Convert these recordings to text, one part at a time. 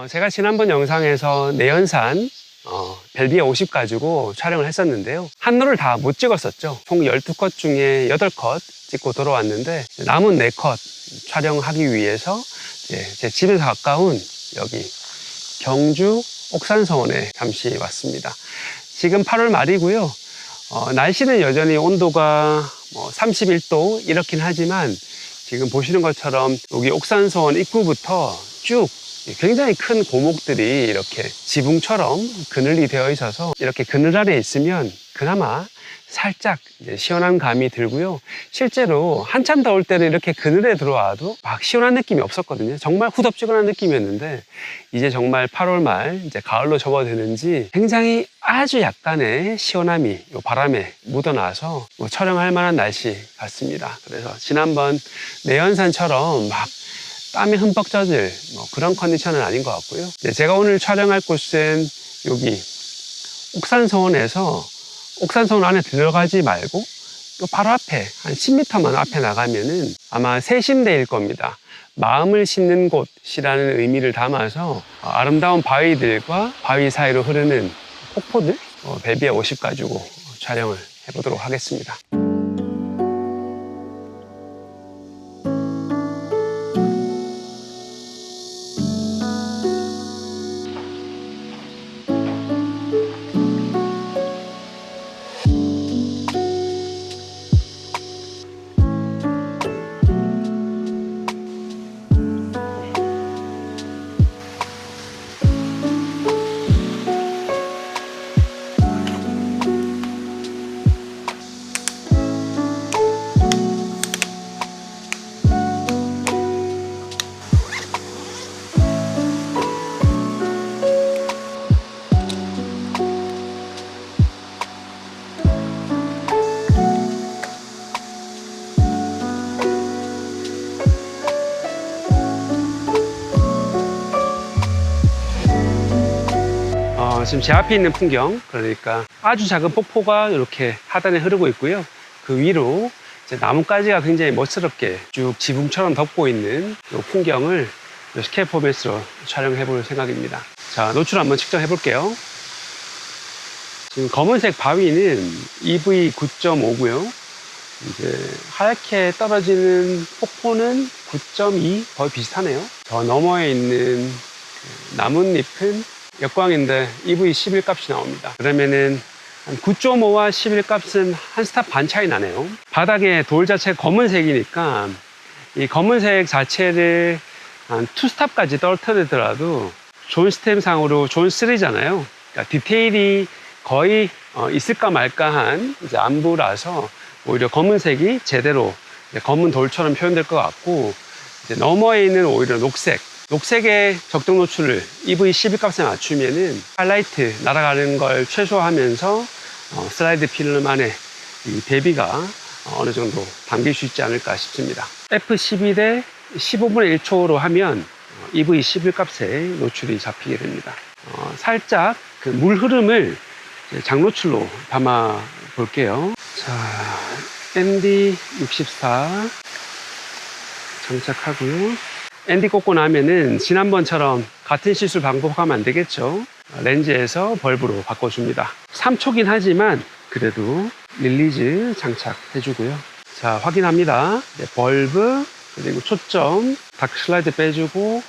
어, 제가 지난번 영상에서 내연산 어, 벨비에 50 가지고 촬영을 했었는데요. 한로를 다 못 찍었었죠. 총 12컷 중에 8컷 찍고 돌아왔는데 남은 4컷 촬영하기 위해서 제 집에서 가까운 여기 경주 옥산서원에 잠시 왔습니다. 지금 8월 말이고요. 어, 날씨는 여전히 온도가 뭐 31도 이렇긴 하지만 지금 보시는 것처럼 여기 옥산서원 입구부터 쭉 굉장히 큰 고목들이 이렇게 지붕처럼 그늘이 되어 있어서 이렇게 그늘 아래 있으면 그나마 살짝 시원한 감이 들고요. 실제로 한참 더울 때는 이렇게 그늘에 들어와도 막 시원한 느낌이 없었거든요. 정말 후덥지근한 느낌이었는데 이제 정말 8월 말 이제 가을로 접어드는지 굉장히 아주 약간의 시원함이 이 바람에 묻어나서 뭐 촬영할 만한 날씨 같습니다. 그래서 지난번 내연산처럼 막 땀이 흠뻑 젖을 뭐 그런 컨디션은 아닌 것 같고요. 이제 제가 오늘 촬영할 곳은 여기 옥산서원에서 옥산서원 안에 들어가지 말고 요 바로 앞에 한 10m만 앞에 나가면은 아마 세심대일 겁니다. 마음을 싣는 곳이라는 의미를 담아서 아름다운 바위들과 바위 사이로 흐르는 폭포들 어, 배비에 50 가지고 촬영을 해보도록 하겠습니다. 지금 제 앞에 있는 풍경, 그러니까 아주 작은 폭포가 이렇게 하단에 흐르고 있고요. 그 위로 이제 나뭇가지가 굉장히 멋스럽게 쭉 지붕처럼 덮고 있는 이 풍경을 포맷으로 촬영해 볼 생각입니다. 자, 노출 한번 측정해 볼게요. 지금 검은색 바위는 EV 9.5고요. 이제 하얗게 떨어지는 폭포는 9.2 거의 비슷하네요. 더 너머에 있는 그 나뭇잎은 역광인데 EV 11 값이 나옵니다. 그러면은 한 9.5와 11 값은 한 스탑 반 차이 나네요. 바닥에 돌 자체가 검은색이니까 이 검은색 자체를 한 투 스탑까지 떨어뜨리더라도 존 스템상으로 존 3잖아요. 그러니까 디테일이 거의 어, 있을까 말까한 이제 안부라서 오히려 검은색이 제대로 검은 돌처럼 표현될 것 같고 이제 너머에 있는 오히려 녹색 녹색의 적정 노출을 EV 11값에 맞추면은 하이라이트 날아가는 걸 최소화하면서 어, 슬라이드 필름만의 이 대비가 어느 정도 당길 수 있지 않을까 싶습니다. F11에 15분의 1초로 하면 어, EV 11 값에 노출이 잡히게 됩니다. 어, 살짝 그 물 흐름을 장노출로 담아 볼게요. 자, MD64 장착하고요. 앤디 꽂고 나면은 지난번처럼 같은 시술 반복하면 안 되겠죠. 렌즈에서 벌브로 바꿔줍니다. 3초긴 하지만 그래도 릴리즈 장착해주고요. 자, 확인합니다. 네, 벌브, 그리고 초점, 다크 슬라이드 빼주고,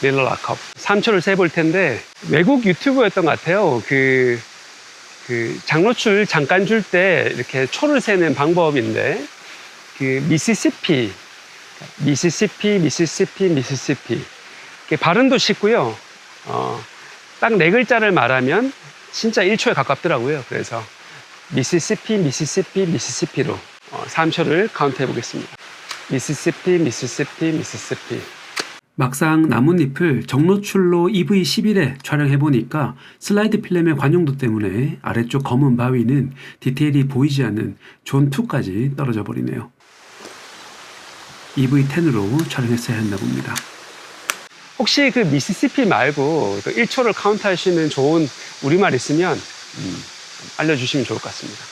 릴러 락업. 3초를 세볼 텐데, 외국 유튜브였던 것 같아요. 그, 그, 장노출 잠깐 줄 때 이렇게 초를 세는 방법인데, 그, 미시시피, 미시시피, 미시시피, 미시시피. 발음도 쉽고요. 어, 딱 네 글자를 말하면 진짜 1초에 가깝더라고요. 그래서 미시시피, 미시시피, 미시시피로 어, 3초를 카운트 해보겠습니다. 미시시피, 미시시피, 미시시피. 막상 나뭇잎을 정노출로 EV11에 촬영해보니까 슬라이드 필름의 관용도 때문에 아래쪽 검은 바위는 디테일이 보이지 않는 존2까지 떨어져 버리네요. EV10으로 촬영했어야 했나 봅니다. 혹시 그 미시시피 말고 그 1초를 카운트 할 수 있는 좋은 우리말 있으면 음, 알려주시면 좋을 것 같습니다.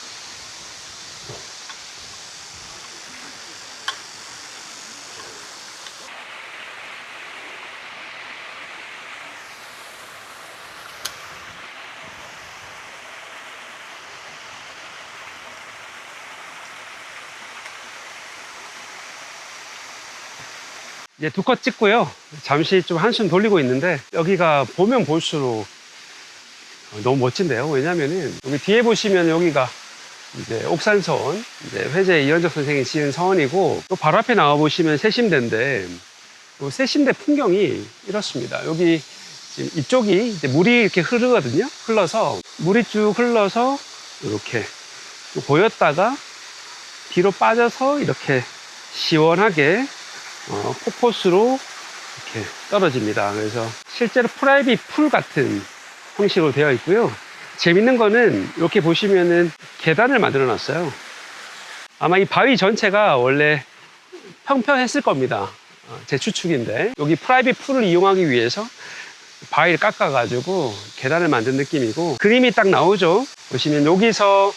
이제 두 컷 찍고요. 잠시 좀 한숨 돌리고 있는데 여기가 보면 볼수록 어, 너무 멋진데요. 왜냐면은 여기 뒤에 보시면 여기가 이제 옥산서원, 이제 회재 이현적 선생이 지은 서원이고 또 바로 앞에 나와 보시면 세심대인데 또 세심대 풍경이 이렇습니다. 여기 지금 이쪽이 이제 물이 이렇게 흐르거든요. 흘러서 물이 쭉 흘러서 이렇게 쭉 보였다가 뒤로 빠져서 이렇게 시원하게 어, 폭포수로 이렇게 떨어집니다. 그래서 실제로 프라이빗 풀 같은 형식으로 되어 있고요. 재밌는 거는 이렇게 보시면은 계단을 만들어 놨어요. 아마 이 바위 전체가 원래 평평했을 겁니다. 어, 제 추측인데 여기 프라이빗 풀을 이용하기 위해서 바위를 깎아가지고 계단을 만든 느낌이고 그림이 딱 나오죠. 보시면 여기서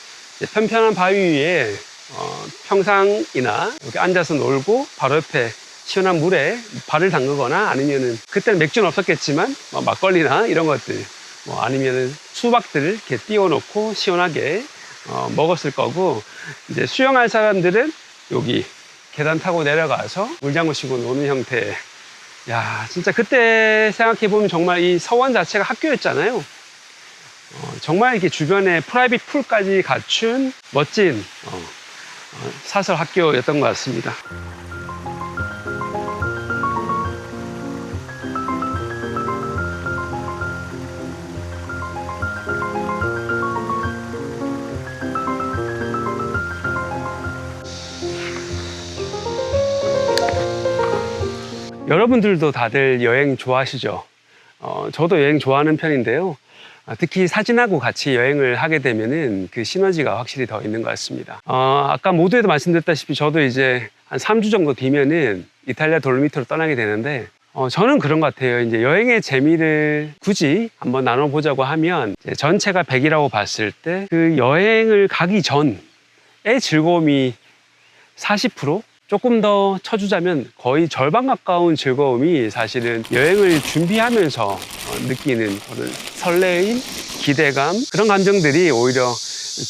편편한 바위 위에 어, 평상이나 여기 앉아서 놀고 바로 옆에 시원한 물에 발을 담그거나 아니면은 그때는 맥주는 없었겠지만 뭐 막걸리나 이런 것들 뭐 아니면은 수박들을 이렇게 띄워놓고 시원하게 어, 먹었을 거고 이제 수영할 사람들은 여기 계단 타고 내려가서 물장구 치고 노는 형태. 야 진짜 그때 생각해 보면 정말 이 서원 자체가 학교였잖아요. 어, 정말 이렇게 주변에 프라이빗 풀까지 갖춘 멋진 어, 어, 사설 학교였던 것 같습니다. 여러분들도 다들 여행 좋아하시죠? 어, 저도 여행 좋아하는 편인데요. 아, 특히 사진하고 같이 여행을 하게 되면은 그 시너지가 확실히 더 있는 것 같습니다. 어, 아까 모두에도 말씀드렸다시피 저도 이제 한 3주 정도 뒤면은 이탈리아 돌미트로 떠나게 되는데 어, 저는 그런 것 같아요. 이제 여행의 재미를 굳이 한번 나눠보자고 하면 전체가 100이라고 봤을 때 그 여행을 가기 전의 즐거움이 40% 조금 더 쳐주자면 거의 절반 가까운 즐거움이 사실은 여행을 준비하면서 어, 느끼는 그런 설레임, 기대감 그런 감정들이 오히려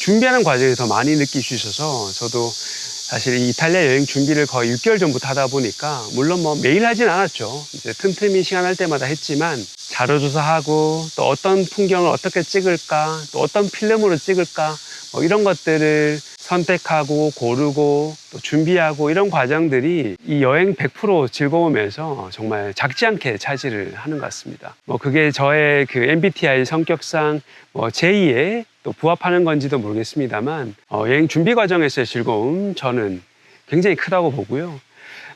준비하는 과정에서 더 많이 느낄 수 있어서 저도 사실 이 이탈리아 여행 준비를 거의 6개월 전부터 하다 보니까 물론 뭐 매일 하진 않았죠. 이제 틈틈이 시간 할 때마다 했지만 자료 조사하고 또 어떤 풍경을 어떻게 찍을까 또 어떤 필름으로 찍을까 뭐 이런 것들을 선택하고 고르고 또 준비하고 이런 과정들이 이 여행 100% 즐거움에서 정말 작지 않게 차지를 하는 것 같습니다. 뭐 그게 저의 그 MBTI 성격상 뭐 제2의 또 부합하는 건지도 모르겠습니다만 어, 여행 준비 과정에서의 즐거움 저는 굉장히 크다고 보고요.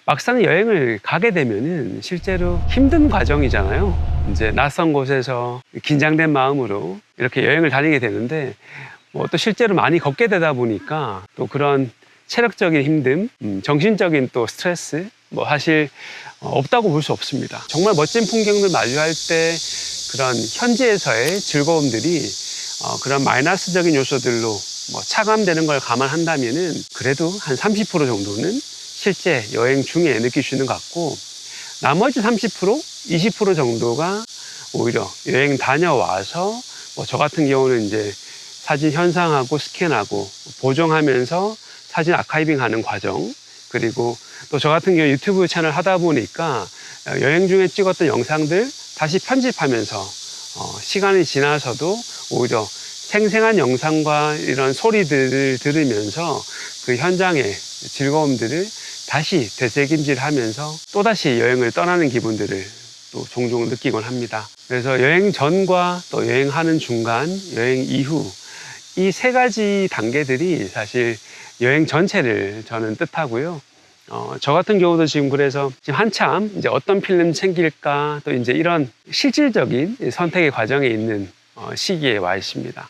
막상 여행을 가게 되면은 실제로 힘든 과정이잖아요. 이제 낯선 곳에서 긴장된 마음으로 이렇게 여행을 다니게 되는데 뭐 또 실제로 많이 걷게 되다 보니까 또 그런 체력적인 힘듦, 음, 정신적인 또 스트레스 뭐 사실 어, 없다고 볼 수 없습니다. 정말 멋진 풍경들 마주할 때 그런 현지에서의 즐거움들이 어, 그런 마이너스적인 요소들로 뭐 차감되는 걸 감안한다면은 그래도 한 30% 정도는 실제 여행 중에 있는 것 같고 나머지 30% 20% 정도가 오히려 여행 다녀와서 뭐 저 같은 경우는 이제 사진 현상하고 스캔하고 보정하면서 사진 아카이빙 하는 과정 그리고 또 저 같은 경우 유튜브 채널 하다 보니까 여행 중에 찍었던 영상들 다시 편집하면서 어, 시간이 지나서도 오히려 생생한 영상과 이런 소리들을 들으면서 그 현장의 즐거움들을 다시 되새김질 하면서 또다시 여행을 떠나는 기분들을 또 종종 느끼곤 합니다. 그래서 여행 전과 또 여행하는 중간, 여행 이후 이 세 가지 단계들이 사실 여행 전체를 저는 뜻하고요. 어, 저 같은 경우도 지금 그래서 지금 한참 이제 어떤 필름 챙길까 또 이제 이런 실질적인 선택의 과정에 있는 어, 시기에 와 있습니다.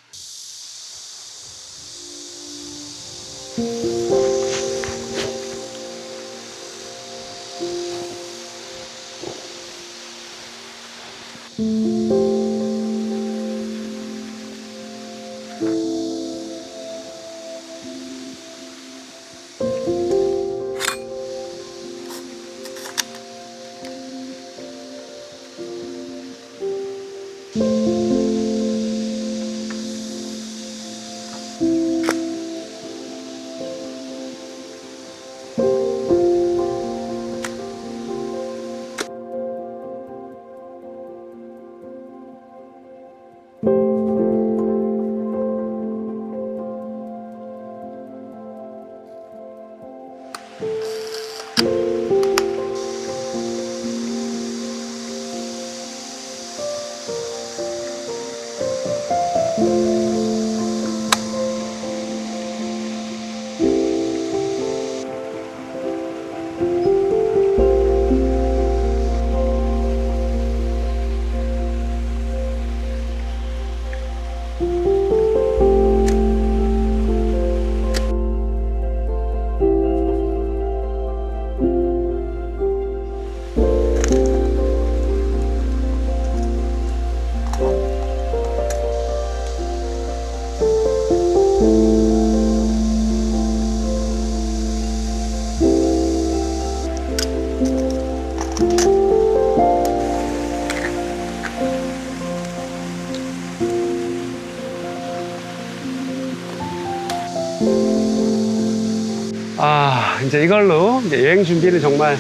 아, 이제 이걸로 이제 여행 준비는 정말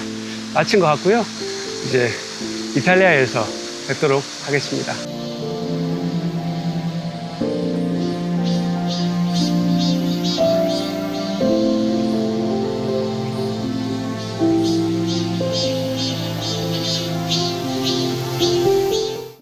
마친 것 같고요. 이제 이탈리아에서 뵙도록 하겠습니다.